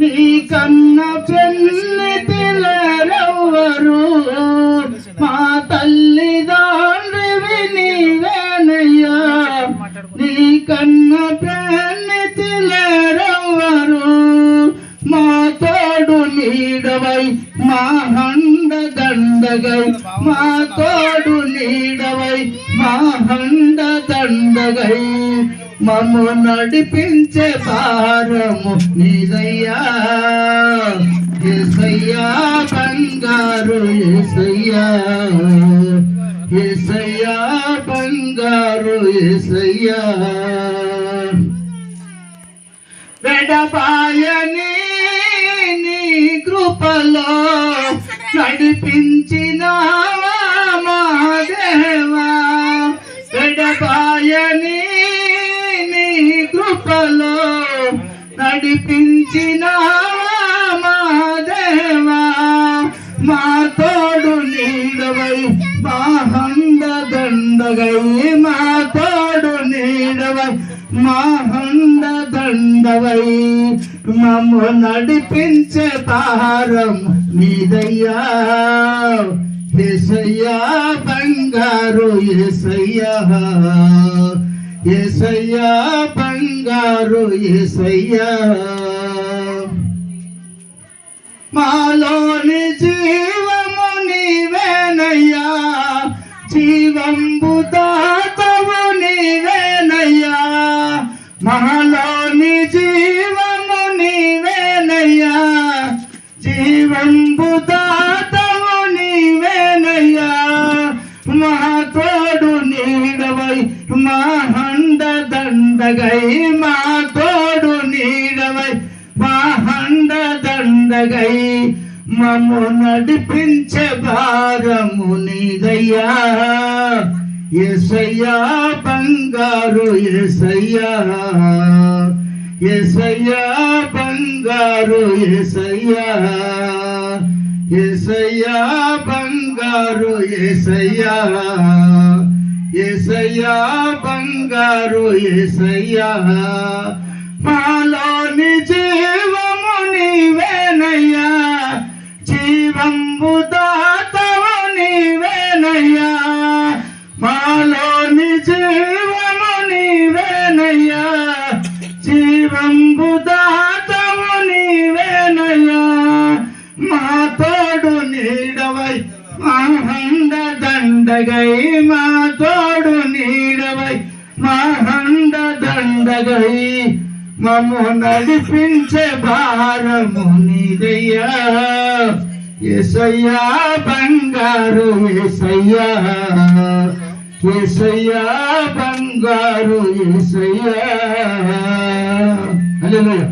నీ కన్న చెల్లి పిల్లరెవ్వరు మా తల్లిదండ్రివి నీవేనయ్యా నీ కన్న పెన్ని పిల్లరెవ్వరు మా తోడు నీడవై మా హండ దండగై. మా తోడు నీడవై మా హండ దండగై. మమ్ము నడిపించే భారము నీదయ్యా. ఎసయ్యా బంగారు ఎసయ్యా ఎసయ్యా బంగారు ఎసయ్యా వెడపాయని నీ కృపలో నడిపించిన మా దేవా. వెడపాయని కృపలో నడిపించిన మా దేవా మా తోడు నీడవై మా హంద దండగై మా తోడు నీడవై మా హంద దండవై మమ్ము నడిపించే భారం నీదయ్యా. ఎసయ్యా బంగారు ఎసయ్యా ఎసయ్యా బంగారు ఎసయ్యా మాలోని జీవము నీవేనయ్యా జీవంబు దాతవు నీవేనయ్యా. మాలో దండగై మా తోడు నీడవై మా హండ దండగై. మమ్ము నడిపించే భారము నీదయ్యా. ఎసయ్యా బంగారు ఎసయ్యా ఎసయ్యా బంగారు ఎసయ్యా ఎసయ్యా బంగారు ఎసయ్యా ఏసయ్యా బంగారు ఏసయ్యా మాలోని జీవము నీవేనయ్యా. జీవంబు హండ దండగై మా తోడు నీడవై మా హండ దండగై మమ్ము నడిపించే భారము నీదయ్యా. ఎసయ్యా బంగారు ఎసయ్యా ఎసయ్యా బంగారు ఎసయ్యా హల్లెలూయా.